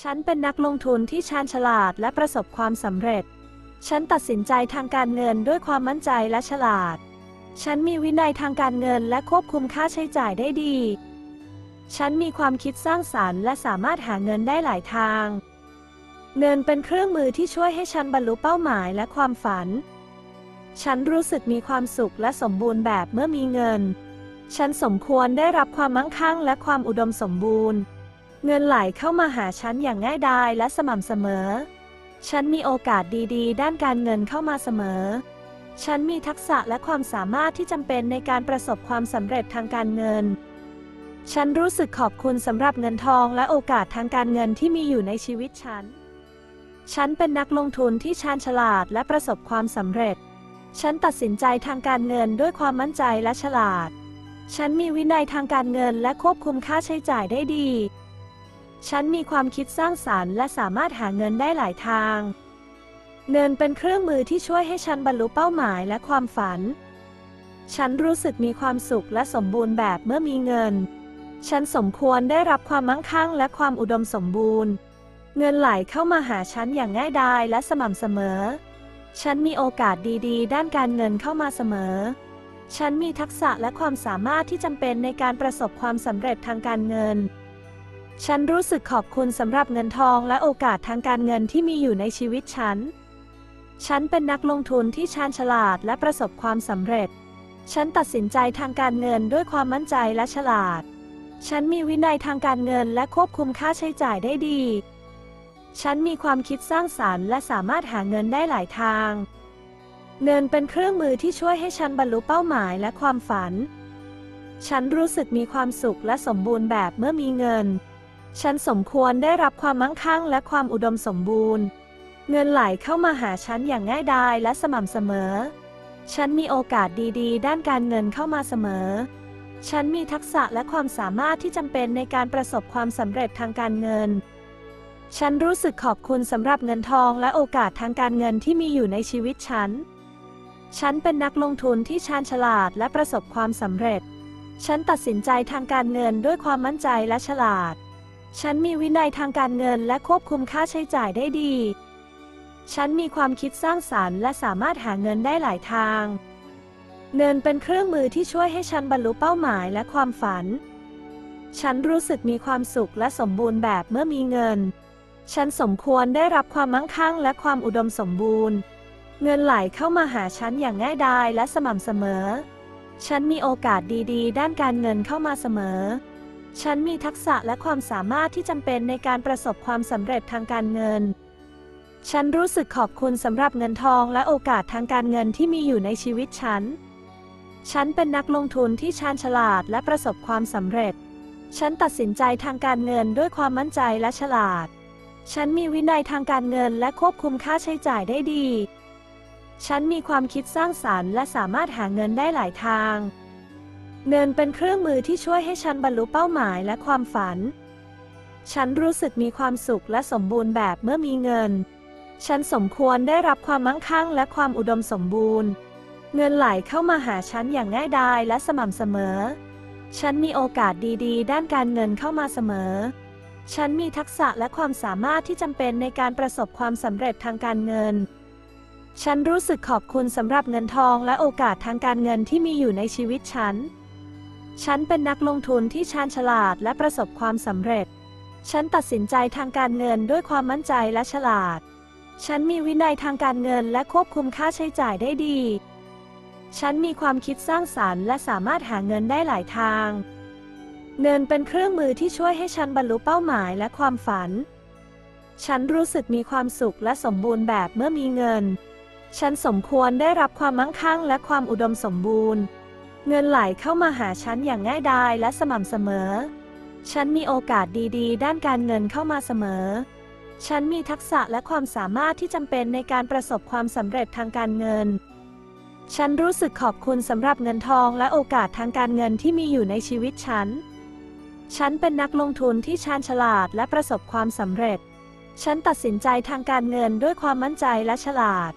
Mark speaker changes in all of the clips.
Speaker 1: ฉันเป็นนักลงทุนที่ชาญฉลาดและประสบความสำเร็จ ฉันตัดสินใจทางการเงินด้วยความมั่นใจและฉลาด ฉันมีวินัยทางการเงินและควบคุมค่าใช้จ่ายได้ดี ฉันมีความคิดสร้างสรรค์และสามารถหาเงินได้หลายทาง เงินเป็นเครื่องมือที่ช่วยให้ฉันบรรลุเป้าหมายและความฝัน ฉันรู้สึกมีความสุขและสมบูรณ์แบบเมื่อมีเงิน ฉันสมควรได้รับความมั่งคั่งและความอุดมสมบูรณ์ เงินไหลเข้ามาหาฉันอย่างง่ายดายและสม่ำเสมอ ฉันมีโอกาสดีๆ ด้านการเงินเข้ามาเสมอ ฉันมีทักษะและความสามารถที่จำเป็นในการประสบความสำเร็จทางการเงิน ฉันรู้สึกขอบคุณสำหรับเงินทองและโอกาสทางการเงินที่มีอยู่ในชีวิตฉัน ฉันเป็นนักลงทุนที่ชาญฉลาดและประสบความสำเร็จ ฉันตัดสินใจทางการเงินด้วยความมั่นใจและฉลาด ฉันมีวินัยทางการเงินและควบคุมค่าใช้จ่ายได้ดี ฉันมีความคิดสร้างสรรค์และสามารถหาเงินได้หลายทาง เงินเป็นเครื่องมือที่ช่วยให้ฉันบรรลุเป้าหมายและความฝัน ฉันรู้สึกมีความสุขและสมบูรณ์แบบเมื่อมีเงิน ฉันสมควรได้รับความมั่งคั่งและความอุดมสมบูรณ์ เงินไหลเข้ามาหาฉันอย่างง่ายดายและสม่ำเสมอ ฉันมีโอกาสดีๆ ด้านการเงินเข้ามาเสมอ ฉันมีทักษะและความสามารถที่จำเป็นในการประสบความสำเร็จทางการเงิน ฉันรู้สึกขอบคุณสำหรับเงินทองและโอกาสทางการเงินที่มีอยู่ในชีวิตฉัน ฉันเป็นนักลงทุนที่ชาญฉลาดและประสบความสำเร็จ ฉันตัดสินใจทางการเงินด้วยความมั่นใจและฉลาด ฉันมีวินัยทางการเงินและควบคุมค่าใช้จ่ายได้ดี ฉันมีความคิดสร้างสรรค์และสามารถหาเงินได้หลายทาง เงินเป็นเครื่องมือที่ช่วยให้ฉันบรรลุเป้าหมายและความฝัน ฉันรู้สึกมีความสุขและสมบูรณ์แบบเมื่อมีเงิน ฉันสมควรได้รับความมั่งคั่งและความอุดมสมบูรณ์ เงินไหลเข้ามาหาฉันอย่างง่ายดายและสม่ำเสมอ ฉันมีโอกาสดีๆ ด้านการเงินเข้ามาเสมอ ฉันมีทักษะและความสามารถที่จำเป็นในการประสบความสำเร็จทางการเงิน ฉันรู้สึกขอบคุณสำหรับเงินทองและโอกาสทางการเงินที่มีอยู่ในชีวิตฉัน ฉันเป็นนักลงทุนที่ชาญฉลาดและประสบความสำเร็จ ฉันตัดสินใจทางการเงินด้วยความมั่นใจและฉลาด ฉันมีวินัยทางการเงินและควบคุมค่าใช้จ่ายได้ดี ฉันมีความคิดสร้างสรรค์และสามารถหาเงินได้หลายทาง เงินเป็นเครื่องมือที่ช่วยให้ฉันบรรลุเป้าหมายและความฝัน ฉันรู้สึกมีความสุขและสมบูรณ์แบบเมื่อมีเงิน ฉันสมควรได้รับความมั่งคั่งและความอุดมสมบูรณ์ เงินไหลเข้ามาหาฉันอย่างง่ายดายและสม่ำเสมอ ฉันมีโอกาสดีๆ ด้านการเงินเข้ามาเสมอ ฉันมีทักษะและความสามารถที่จำเป็นในการประสบความสำเร็จทางการเงิน ฉันรู้สึกขอบคุณสำหรับเงินทองและโอกาสทางการเงินที่มีอยู่ในชีวิตฉัน ฉันเป็นนักลงทุนที่ชาญฉลาดและประสบความสำเร็จ ฉันตัดสินใจทางการเงินด้วยความมั่นใจและฉลาด ฉันมีวินัยทางการเงินและควบคุมค่าใช้จ่ายได้ดี ฉันมีความคิดสร้างสรรค์และสามารถหาเงินได้หลายทาง เงินเป็นเครื่องมือที่ช่วยให้ฉันบรรลุเป้าหมายและความฝัน ฉันรู้สึกมีความสุขและสมบูรณ์แบบเมื่อมีเงิน ฉันสมควรได้รับความมั่งคั่งและความอุดมสมบูรณ์ เงินไหลเข้ามาหาฉันอย่างง่ายดายและสม่ำเสมอ ฉันมีโอกาสดีๆ ด้านการเงินเข้ามาเสมอ ฉันมีทักษะและความสามารถที่จำเป็นในการประสบความสำเร็จทางการเงินฉันรู้สึกขอบคุณสำหรับเงินทองและโอกาสทางการเงินที่มีอยู่ในชีวิตฉัน ฉันเป็นนักลงทุนที่ชาญฉลาดและประสบความสำเร็จ ฉันตัดสินใจทางการเงินด้วยความมั่นใจและฉลาด ฉันมีวินัยทางการเงินและควบคุมค่าใช้จ่ายได้ดี ฉันมีความคิดสร้างสรรค์และสามารถหาเงินได้หลายทาง เงินเป็นเครื่องมือที่ช่วยให้ฉันบรรลุเป้าหมายและความฝัน ฉันรู้สึกมีความสุขและสมบูรณ์แบบเมื่อมีเงิน ฉันสมควรได้รับความมั่งคั่งและความอุดมสมบูรณ์ เงินไหลเข้ามาหาฉันอย่างง่ายดายและสม่ำเสมอ ฉันมีโอกาสดีๆ ด้านการเงินเข้ามาเสมอ ฉันมีทักษะและความสามารถที่จำเป็นในการประสบความสำเร็จทางการเงิน ฉันรู้สึกขอบคุณสำหรับเงินทองและโอกาสทางการเงินที่มีอยู่ในชีวิตฉัน ฉันเป็นนักลงทุนที่ชาญฉลาดและประสบความสำเร็จ ฉันตัดสินใจทางการเงินด้วยความมั่นใจและฉลาด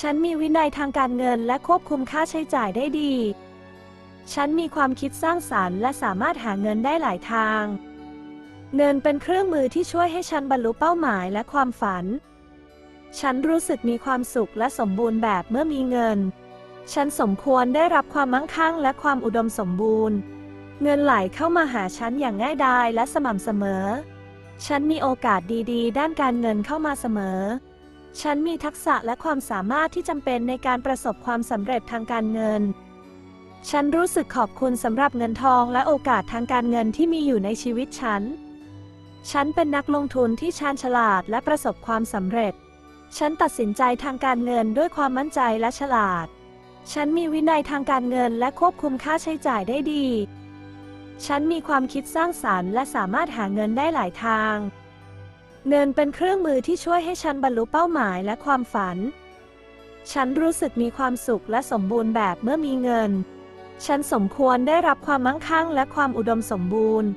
Speaker 1: ฉันมีวินัยทางการเงินและควบคุมค่าใช้จ่ายได้ดี ฉันมีความคิดสร้างสรรค์และสามารถหาเงินได้หลายทาง เงินเป็นเครื่องมือที่ช่วยให้ฉันบรรลุเป้าหมายและความฝัน ฉันรู้สึกมีความสุขและสมบูรณ์แบบเมื่อมีเงิน ฉันสมควรได้รับความมั่งคั่งและความอุดมสมบูรณ์ เงินไหลเข้ามาหาฉันอย่างง่ายดายและสม่ำเสมอ ฉันมีโอกาสดีๆ ด้านการเงินเข้ามาเสมอ ฉันมีทักษะและความสามารถที่จำเป็นในการประสบความสำเร็จทางการเงิน ฉันรู้สึกขอบคุณสำหรับเงินทองและโอกาสทางการเงินที่มีอยู่ในชีวิตฉัน ฉันเป็นนักลงทุนที่ชาญฉลาดและประสบความสำเร็จ ฉันตัดสินใจทางการเงินด้วยความมั่นใจและฉลาด ฉันมีวินัยทางการเงินและควบคุมค่าใช้จ่ายได้ดี ฉันมีความคิดสร้างสารรค์และสามารถหาเงินได้หลายทาง เงินเป็นเครื่องมือที่ช่วยให้ฉันบรรลุเป้าหมายและความฝัน ฉันรู้สึกมีความสุขและสมบูรณ์แบบเมื่อมีเงิน ฉันสมควรได้รับความมั่งคั่งและความอุดมสมบูรณ์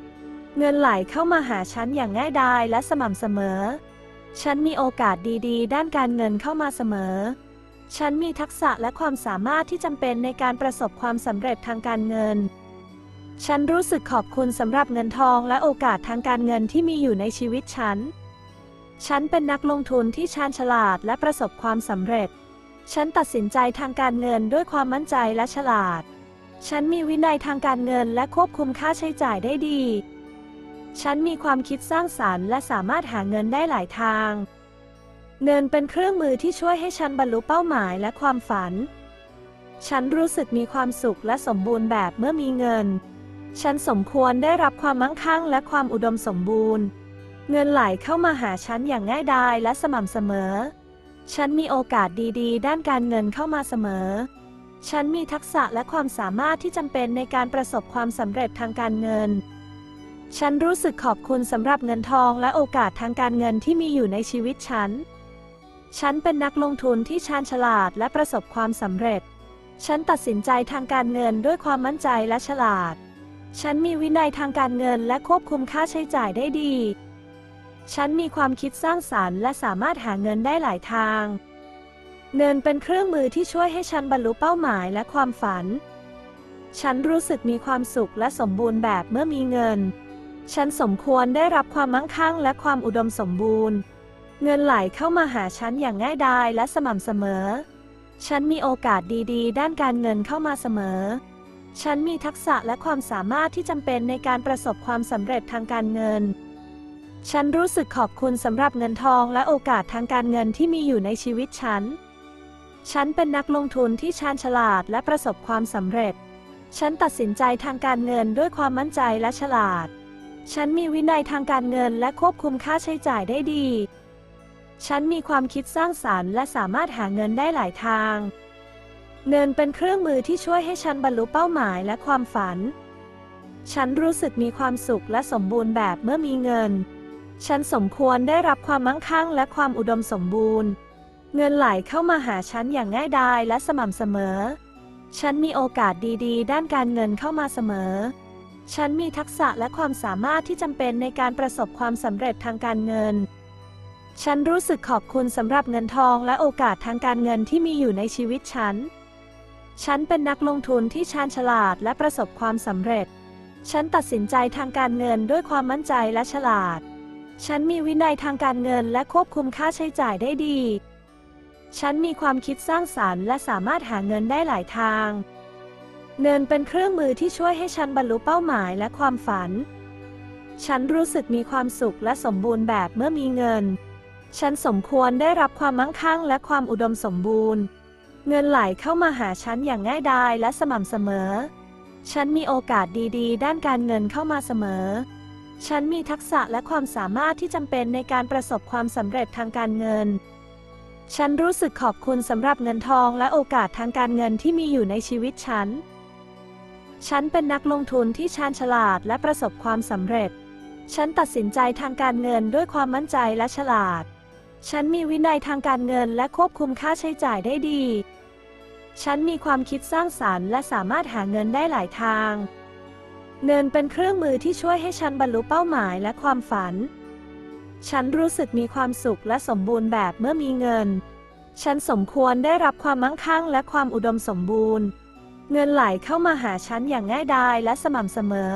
Speaker 1: เงินไหลเข้ามาหาฉันอย่างง่ายดายและสม่ำเสมอ ฉันมีโอกาสดีๆ ด้านการเงินเข้ามาเสมอ ฉันมีทักษะและความสามารถที่จำเป็นในการประสบความสำเร็จทางการเงิน ฉันรู้สึกขอบคุณสำหรับเงินทองและโอกาสทางการเงินที่มีอยู่ในชีวิตฉัน ฉันเป็นนักลงทุนที่ชาญฉลาดและประสบความสำเร็จ ฉันตัดสินใจทางการเงินด้วยความมั่นใจและฉลาด ฉันมีวินัยทางการเงินและควบคุมค่าใช้จ่ายได้ดี ฉันมีความคิดสร้างสารรค์และสามารถหาเงินได้หลายทาง เงินเป็นเครื่องมือที่ช่วยให้ฉันบรรลุเป้าหมายและความฝัน ฉันรู้สึกมีความสุขและสมบูรณ์แบบเมื่อมีเงิน ฉันสมควรได้รับความมั่งคั่งและความอุดมสมบูรณ์ เงินไหลเข้ามาหาฉันอย่างง่ายดายและสม่ำเสมอ ฉันมีโอกาสดีๆ ด้านการเงินเข้ามาเสมอ ฉันมีทักษะและความสามารถที่จำเป็นในการประสบความสำเร็จทางการเงิน ฉันรู้สึกขอบคุณสำหรับเงินทองและโอกาสทางการเงินที่มีอยู่ในชีวิตฉัน ฉันเป็นนักลงทุนที่ชาญฉลาดและประสบความสำเร็จ ฉันตัดสินใจทางการเงินด้วยความมั่นใจและฉลาด ฉันมีวินัยทางการเงินและควบคุมค่าใช้จ่ายได้ดี ฉันมีความคิดสร้างสารรค์และสามารถหาเงินได้หลายทาง เงินเป็นเครื่องมือที่ช่วยให้ฉันบรรลุเป้าหมายและความฝัน ฉันรู้สึกมีความสุขและสมบูรณ์แบบเมื่อมีเงิน ฉันสมควรได้รับความมั่งคั่งและความอุดมสมบูรณ์ เงินไหลเข้ามาหาฉันอย่างง่ายดายและสม่ำเสมอ ฉันมีโอกาสดีๆ ด้านการเงินเข้ามาเสมอ ฉันมีทักษะและความสามารถที่จำเป็นในการประสบความสำเร็จทางการเงิน ฉันรู้สึกขอบคุณสำหรับเงินทองและโอกาสทางการเงินที่มีอยู่ในชีวิตฉัน ฉันเป็นนักลงทุนที่ชาญฉลาดและประสบความสำเร็จ ฉันตัดสินใจทางการเงินด้วยความมั่นใจและฉลาด ฉันมีวินัยทางการเงินและควบคุมค่าใช้จ่ายได้ดี ฉันมีความคิดสร้างสารรค์และสามารถหาเงินได้หลายทาง เงินเป็นเครื่องมือที่ช่วยให้ฉันบรรลุเป้าหมายและความฝัน ฉันรู้สึกมีความสุขและสมบูรณ์แบบเมื่อมีเงิน ฉันสมควรได้รับความมั่งคั่งและความอุดมสมบูรณ์ เงินไหลเข้ามาหาฉันอย่างง่ายดายและสม่ำเสมอ ฉันมีโอกาสดีๆ ด้านการเงินเข้ามาเสมอ ฉันมีทักษะและความสามารถที่จำเป็นในการประสบความสำเร็จทางการเงิน ฉันรู้สึกขอบคุณสำหรับเงินทองและโอกาสทางการเงินที่มีอยู่ในชีวิตฉัน ฉันเป็นนักลงทุนที่ชาญฉลาดและประสบความสำเร็จ ฉันตัดสินใจทางการเงินด้วยความมั่นใจและฉลาด ฉันมีวินัยทางการเงินและควบคุมค่าใช้จ่ายได้ดี ฉันมีความคิดสร้างสารรค์ และสามารถหาเงินได้หลายทาง เงินเป็นเครื่องมือที่ช่วยให้ฉันบรรลุเป้าหมายและความฝัน ฉันรู้สึกมีความสุขและสมบูรณ์แบบเมื่อมีเงิน ฉันสมควรได้รับความมั่งคั่งและความอุดมสมบูรณ์ เงินไหลเข้ามาหาฉันอย่างง่ายดายและสม่ำเสมอ ฉันมีโอกาสดีๆ ด้านการเงินเข้ามาเสมอ ฉันมีทักษะและความสามารถที่จำเป็นในการประสบความสำเร็จทางการเงิน ฉันรู้สึกขอบคุณสำหรับเงินทองและโอกาสทางการเงินที่มีอยู่ในชีวิตฉัน ฉันเป็นนักลงทุนที่ชาญฉลาดและประสบความสำเร็จ ฉันตัดสินใจทางการเงินด้วยความมั่นใจและฉลาด ฉันมีวินัยทางการเงินและควบคุมค่าใช้จ่ายได้ดี ฉันมีความคิดสร้างสารรค์และสามารถหาเงินได้หลายทาง เงินเป็นเครื่องมือที่ช่วยให้ฉันบรรลุเป้าหมายและความฝัน ฉันรู้สึกมีความสุขและสมบูรณ์แบบเมื่อมีเงิน ฉันสมควรได้รับความมั่งคั่งและความอุดมสมบูรณ์ เงินไหลเข้ามาหาฉันอย่างง่ายดายและสม่ำเสมอ